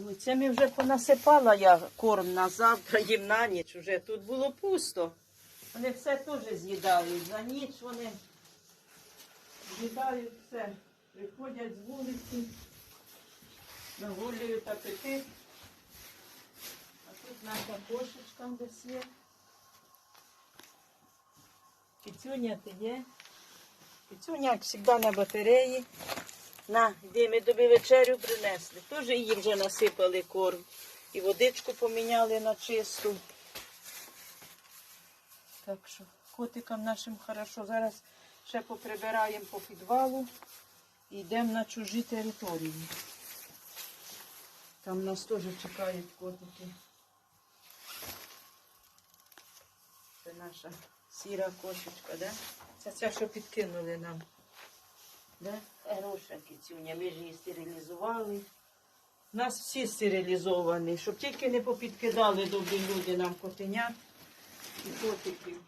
Ну, це ми вже понасипала я корм на завтра, їм на ніч. Уже тут було пусто. Вони все теж з'їдають. За ніч вони з'їдають все. Приходять з вулиці, нагулюють апетит. А тут наша кошечка десь є. Кицюня ти є. Кицюня, як завжди, на батареї. На, йди, ми тобі вечерю принесли. Теж її вже насипали корм. І водичку поміняли на чисту. Так що котикам нашим хорошо. Зараз ще поприбираємо по підвалу і йдемо на чужі території. Там нас теж чекають котики. Це наша сіра кошечка, да? Це ця, що підкинули нам. Да? Хороша кицюня, ми ж її стерилізували. Нас всі стерилізовані, щоб тільки не попідкидали добрі люди нам котенят і котиків.